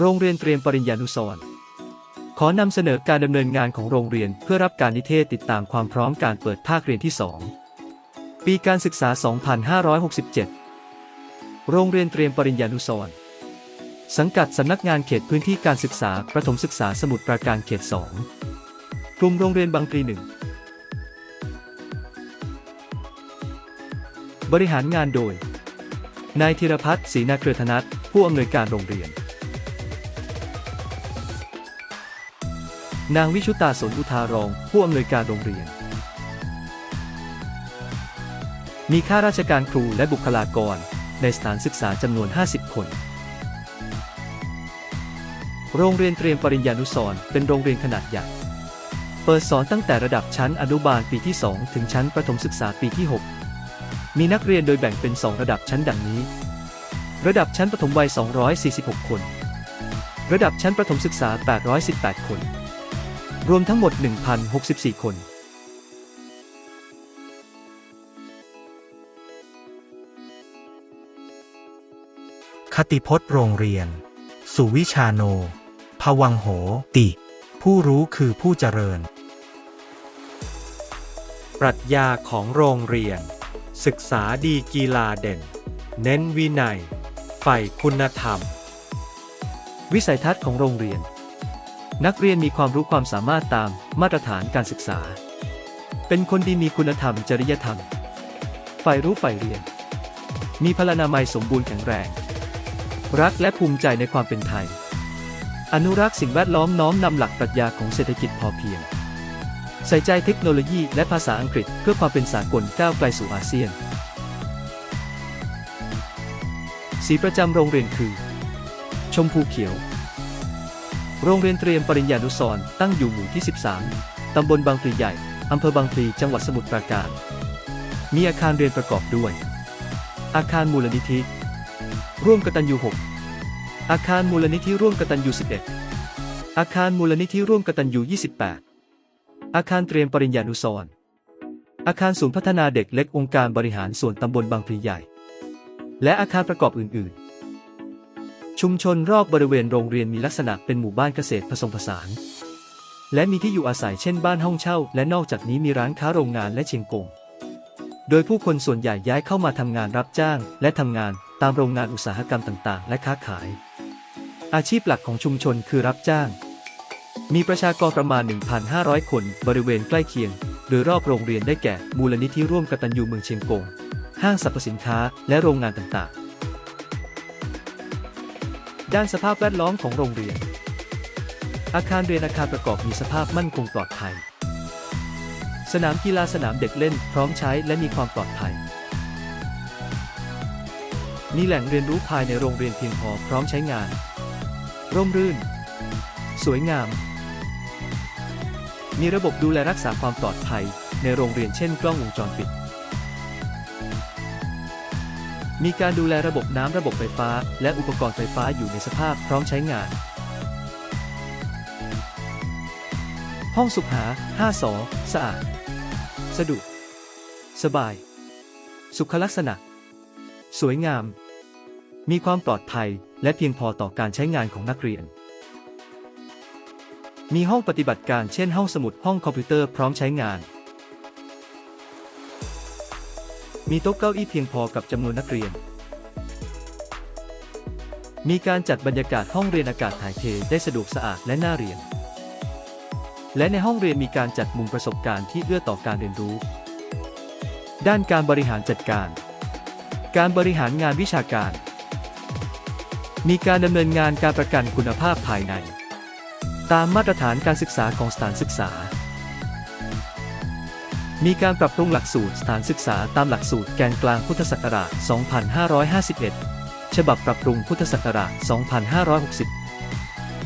โรงเรียนเตรียมปริญญานุสรณ์ขอนำเสนอการดำเนินงานของโรงเรียนเพื่อรับการนิเทศติดตามความพร้อมการเปิดภาคเรียนที่ 2 ปีการศึกษา 2567 โรงเรียนเตรียมปริญญานุสรณ์สังกัดสำนักงานเขตพื้นที่การศึกษา ประถมศึกษาสมุทรปราการเขต 2 กลุ่มโรงเรียนบางพลีหนึ่งบริหารงานโดย นายธีรพัฒน์ศรีนาเครือธนัทผู้อำนวยการโรงเรียน นางวิชุตาสนอุทารอง ผู้อำนวยการโรงเรียน มีข้าราชการครูและบุคลากร ในสถานศึกษาจำนวน 50 คน โรงเรียนเตรียมปริญญานุสรเป็นโรงเรียนขนาดใหญ่ เปิดสอนตั้งแต่ระดับชั้นอนุบาลปีที่ 2 ถึงชั้นประถมศึกษาปีที่ 6 มีนักเรียนโดยแบ่งเป็น 2 ระดับชั้นดังนี้ ระดับชั้นประถมวัย 246 คน ระดับชั้นประถมศึกษา 818 คน รวมทั้งหมด 1,064 คนคติพจน์โรงเรียน สุวิชาโน ภวังโหติ ผู้รู้คือผู้เจริญ ปรัชญาของโรงเรียน ศึกษาดีกีฬาเด่น เน้นวินัย ใฝ่คุณธรรม วิสัยทัศน์ของโรงเรียน นักเรียนมีความรู้ความสามารถตามมาตรฐานการศึกษา เป็นคนดีมีคุณธรรมจริยธรรมใฝ่รู้ใฝ่เรียน มีพลานามัยสมบูรณ์แข็งแรง รักและภูมิใจในความเป็นไทย อนุรักษ์สิ่งแวดล้อมน้อมนำหลักปรัชญาของเศรษฐกิจพอเพียง ใส่ใจเทคโนโลยีและภาษาอังกฤษเพื่อความเป็นสากลก้าวไกลสู่อาเซียน สีประจำโรงเรียนคือ ชมพูเขียว โรงเรียนเตรียมปริญญานุสรณ์ตั้งอยู่หมู่ที่ 13 ตำบลบางพลีใหญ่ อำเภอบางพลี จังหวัดสมุทรปราการ มีอาคารเรียนประกอบด้วย อาคารมูลนิธิ ร่วมกตัญญู6อาคารมูลนิธิร่วมกตัญญู11 อาคารมูลนิธิร่วมกตัญญู28 อาคารเตรียมปริญญานุสรณ์อาคารศูนย์พัฒนาเด็กเล็กองค์การบริหารส่วนตำบลบางพลีใหญ่ และอาคารประกอบอื่น ๆ ชุมชนรอบบริเวณโรงเรียนมีลักษณะเป็นหมู่บ้านเกษตรผสมผสาน และมีที่อยู่อาศัยเช่นบ้านห้องเช่า และนอกจากนี้มีร้านค้าโรงงานและเชียงกง โดยผู้คนส่วนใหญ่ย้ายเข้ามาทำงานรับจ้าง และทำงานตามโรงงานอุตสาหกรรมต่างๆ และค้าขาย อาชีพหลักของชุมชนคือรับจ้าง มีประชากรประมาณ 1,500 คนบริเวณใกล้เคียง โดยรอบโรงเรียนได้แก่ มูลนิธิร่วมกตัญญูเมืองเชียงกง ห้างสรรพสินค้า และโรงงานต่างๆ ด้านสภาพแวดล้อมของโรงเรียน อาคารเรียนอาคารประกอบมีสภาพมั่นคงปลอดภัย สนามกีฬาสนามเด็กเล่นพร้อมใช้และมีความปลอดภัย มีแหล่งเรียนรู้ภายในโรงเรียนเพียงพอพร้อมใช้งาน ร่มรื่น สวยงาม มีระบบดูแลรักษาความปลอดภัยในโรงเรียนเช่นกล้องวงจรปิด มีการดูแลระบบน้ำระบบไฟฟ้า และอุปกรณ์ไฟฟ้าอยู่ในสภาพพร้อมใช้งาน ห้องสุขา5สอสะอาด สะดวก สบาย สุขลักษณะ สวยงาม มีความปลอดภัยและเพียงพอต่อการใช้งานของนักเรียน มีห้องปฏิบัติการเช่นห้องสมุดห้องคอมพิวเตอร์พร้อมใช้งาน มีโต๊ะเก้าอี้เพียงพอกับจำนวนนักเรียน มีการจัดบรรยากาศห้องเรียนอากาศถ่ายเทได้สะดวกสะอาดและน่าเรียน และในห้องเรียนมีการจัดมุมประสบการณ์ที่เอื้อต่อการเรียนรู้ ด้านการบริหารจัดการ การบริหารงานวิชาการ มีการดำเนินงานการประกันคุณภาพภายใน ตามมาตรฐานการศึกษาของสถานศึกษา มีการปรับปรุงหลักสูตรสถานศึกษาตามหลักสูตรแกนกลางพุทธศักราช 2551 ฉบับปรับปรุงพุทธศักราช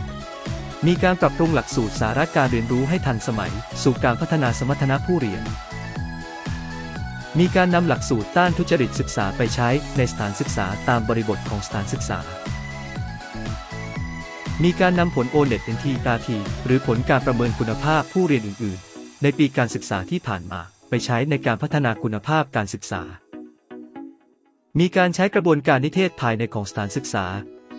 2560 มีการปรับปรุงหลักสูตรสาระการเรียนรู้ให้ทันสมัย สู่การพัฒนาสมรรถนะผู้เรียน มีการนำหลักสูตรต้านทุจริตศึกษาไปใช้ในสถานศึกษาตามบริบทของสถานศึกษา มีการนำผล o n e t NT ตาที หรือผลการประเมินคุณภาพผู้เรียนอื่นๆ ในปีการศึกษาที่ผ่านมา ไปใช้ในการพัฒนาคุณภาพการศึกษา มีการใช้กระบวนการนิเทศภายในของสถานศึกษา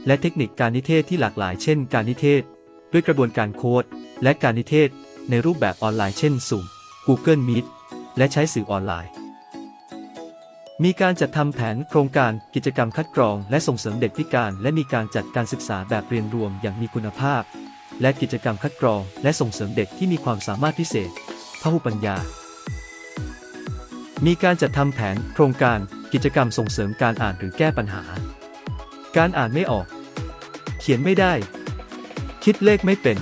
และเทคนิคการนิเทศที่หลากหลาย เช่น การนิเทศ ด้วยกระบวนการโค้ดและการนิเทศ ในรูปแบบออนไลน์เช่น Zoom Google Meet และใช้สื่อออนไลน์ มีการจัดทำแผนโครงการกิจกรรมคัดกรอง และส่งเสริมเด็กพิการ และมีการจัดการศึกษาแบบเรียนรวมอย่างมีคุณภาพ และกิจกรรมคัดกรอง และส่งเสริมเด็กที่มีความสามารถพิเศษ พหุปัญญา มีการจัดทำแผนโครงการกิจกรรมส่งเสริมการอ่านหรือแก้ปัญหา การอ่านไม่ออก เขียนไม่ได้ คิดเลขไม่เป็น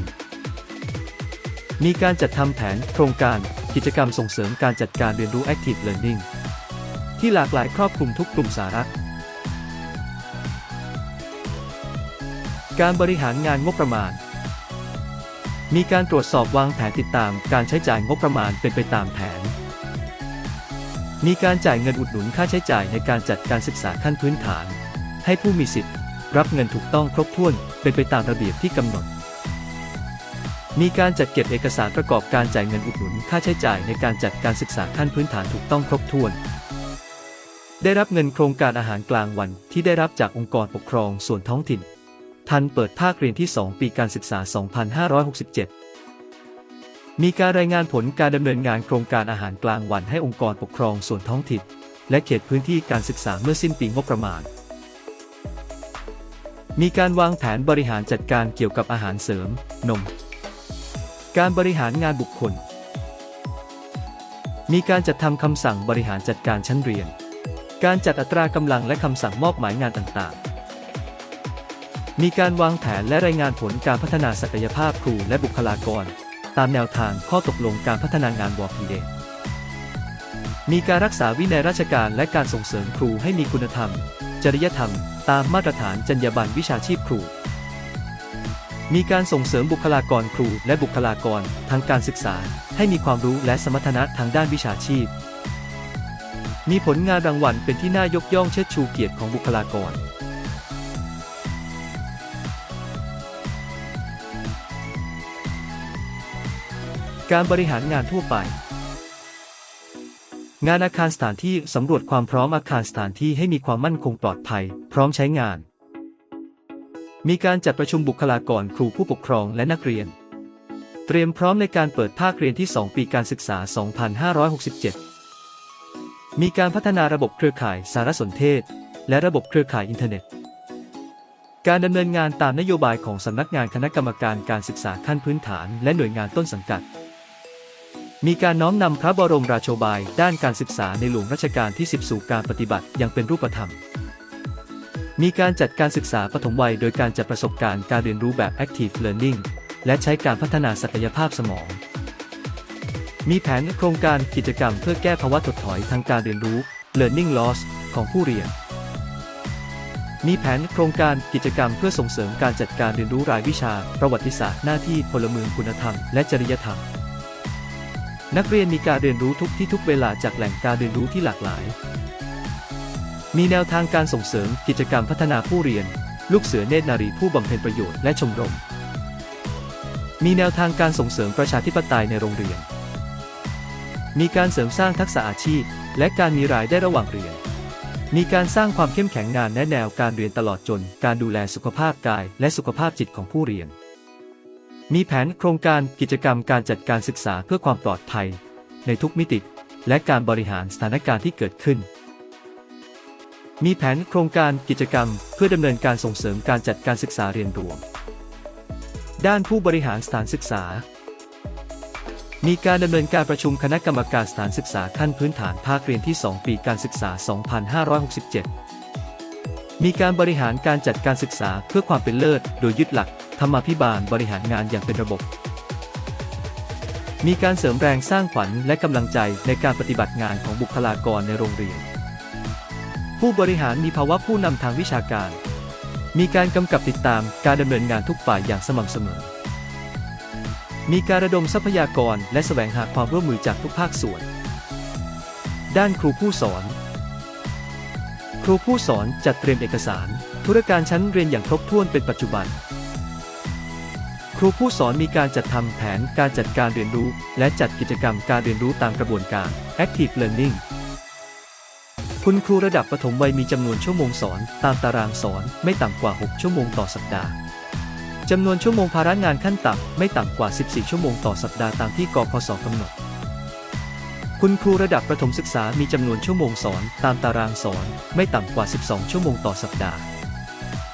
มีการจัดทำแผนโครงการกิจกรรมส่งเสริมการจัดการเรียนรู้ Active Learning ที่หลากหลายครอบคลุมทุกกลุ่มสาระการบริหารงานงบประมาณ มีการตรวจสอบวางแผนติดตามการใช้จ่ายงบประมาณเป็นไปตามแผน มีการจ่ายเงินอุดหนุนค่าใช้จ่ายในการจัดการศึกษาขั้นพื้นฐาน ให้ผู้มีสิทธิ์ รับเงินถูกต้องครบถ้วนเป็นไปตามระเบียบที่กำหนด มีการจัดเก็บเอกสารประกอบการจ่ายเงินอุดหนุนค่าใช้จ่ายในการจัดการศึกษาขั้นพื้นฐานถูกต้องครบถ้วน ได้รับเงินโครงการอาหารกลางวันที่ได้รับจากองค์กรปกครองส่วนท้องถิ่น ทันเปิดภาคเรียนที่ 2 ปีการศึกษา 2567 มีการรายงานผลการดำเนินงานโครงการอาหารกลางวันให้องค์กรปกครองส่วนท้องถิ่น และเขตพื้นที่การศึกษาเมื่อสิ้นปีงบประมาณ มีการวางแผนบริหารจัดการเกี่ยวกับอาหารเสริม นม การบริหารงานบุคคล มีการจัดทำคำสั่งบริหารจัดการชั้นเรียน การจัดอัตรากำลังและคำสั่งมอบหมายงานต่างๆ มีการวางแผนและรายงานผลการพัฒนาศักยภาพครูและบุคลากร ตามแนวทางข้อตกลงการพัฒนางานวพีเอมีการรักษาวินัยราชการและการส่งเสริมครูให้มีคุณธรรม จริยธรรม ตามมาตรฐานจรรยาบรรณวิชาชีพครู มีการส่งเสริมบุคลากรครูและบุคลากรทางการศึกษา ให้มีความรู้และสมรรถนะทางด้านวิชาชีพ มีผลงานรางวัลเป็นที่น่ายกย่องเชิดชูเกียรติของบุคลากร การบริหารงานทั่วไป งานอาคารสถานที่สำรวจความพร้อมอาคารสถานที่ให้มีความมั่นคงปลอดภัย พร้อมใช้งาน มีการจัดประชุมบุคลากรครูผู้ปกครองและนักเรียน เตรียมพร้อมในการเปิดภาคเรียนที่ 2 ปีการศึกษา 2567 มีการพัฒนาระบบเครือข่ายสารสนเทศ และระบบเครือข่ายอินเทอร์เน็ตการดำเนินงานตามนโยบายของสำนักงานคณะกรรมการการศึกษาขั้นพื้นฐานและหน่วยงานต้นสังกัด มีการน้อมนำพระบรมราโชบาย ด้านการศึกษาในหลวงรัชกาลที่ 10 สู่การปฏิบัติอย่างเป็นรูปธรรม มีการจัดการศึกษาปฐมวัย โดยการจัดประสบการณ์การเรียนรู้แบบ Active Learning และใช้การพัฒนาศักยภาพสมอง มีแผนโครงการกิจกรรมเพื่อแก้ภาวะถดถอยทางการเรียนรู้ Learning Loss ของผู้เรียน มีแผนโครงการกิจกรรมเพื่อส่งเสริมการจัดการเรียนรู้รายวิชา ประวัติศาสตร์หน้าที่พลเมืองคุณธรรม และจริยธรรม นักเรียนมีการเรียนรู้ทุกที่ทุกเวลาจากแหล่งการเรียนรู้ที่หลากหลาย มีแนวทางการส่งเสริมกิจกรรมพัฒนาผู้เรียน ลูกเสือเนตรนารีผู้บำเพ็ญประโยชน์และชมรม มีแนวทางการส่งเสริมประชาธิปไตยในโรงเรียน มีการเสริมสร้างทักษะอาชีพ และการมีรายได้ระหว่างเรียน มีการสร้างความเข้มแข็งงานและแนวการเรียนตลอดจน การดูแลสุขภาพกาย และสุขภาพจิตของผู้เรียน มีแผนโครงการกิจกรรมการจัดการศึกษาเพื่อความปลอดภัย ในทุกมิติ และการบริหารสถานการณ์ที่เกิดขึ้น มีแผนโครงการกิจกรรมเพื่อดำเนินการส่งเสริมการจัดการศึกษาเรียนรวม ด้านผู้บริหารสถานศึกษา มีการดำเนินการประชุมคณะกรรมการสถานศึกษาขั้นพื้นฐานภาคเรียนที่ 2 ปีการศึกษา 2567 มีการบริหารการจัดการศึกษาเพื่อความเป็นเลิศโดยยึดหลัก ธรรมาภิบาลบริหารงานอย่างเป็นระบบ มีการเสริมแรงสร้างขวัญและกำลังใจในการปฏิบัติงานของบุคลากรในโรงเรียน ผู้บริหารมีภาวะผู้นำทางวิชาการ มีการกำกับติดตามการดำเนินงานทุกฝ่ายอย่างสม่ำเสมอ มีการระดมทรัพยากรและแสวงหาความร่วมมือจากทุกภาคส่วน ด้านครูผู้สอน ครูผู้สอนจัดเตรียมเอกสาร ธุรการชั้นเรียนอย่างครบถ้วนเป็นปัจจุบัน ครูผู้สอนมีการจัดทำแผนการจัดการเรียนรู้ และจัดกิจกรรมการเรียนรู้ตามกระบวนการ Active Learning คุณครูระดับประถมวัยมีจำนวนชั่วโมงสอนตามตารางสอนไม่ต่ำกว่า 6 ชั่วโมงต่อสัปดาห์จำนวนชั่วโมงภาระงานขั้นต่ำไม่ต่ำกว่า 14 ชั่วโมงต่อสัปดาห์ตามที่กพศกำหนด คุณครูระดับประถมศึกษามีจำนวนชั่วโมงสอนตามตารางสอนไม่ต่ำกว่า 12 ชั่วโมงต่อสัปดาห์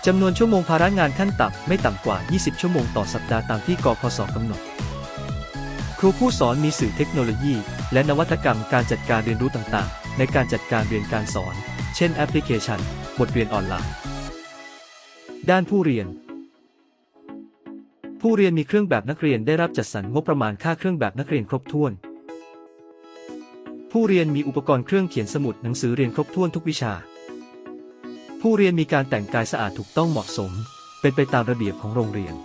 จำนวนชั่วโมงภาระงานขั้นต่ำไม่ต่ำกว่า 20 ชั่วโมงต่อสัปดาห์ตามที่กพศกำหนด ครูผู้สอนมีสื่อเทคโนโลยี และนวัตกรรมการจัดการเรียนรู้ต่างๆ ในการจัดการเรียนการสอน เช่นแอปพลิเคชัน บทเรียนออนไลน์ ด้านผู้เรียน ผู้เรียนมีเครื่องแบบนักเรียนได้รับจัดสรรงบประมาณค่าเครื่องแบบนักเรียนครบถ้วน ผู้เรียนมีอุปกรณ์เครื่องเขียนสมุดหนังสือเรียนครบถ้วนทุกวิชา ผู้เรียนมีการแต่งกายสะอาดถูกต้องเหมาะสม เป็นไปตามระเบียบของโรงเรียน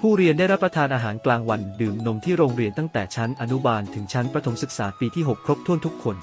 ผู้เรียนได้รับประทานอาหารกลางวันดื่มนมที่โรงเรียนตั้งแต่ชั้นอนุบาลถึงชั้นประถมศึกษาปีที่ 6 ครบถ้วนทุกคน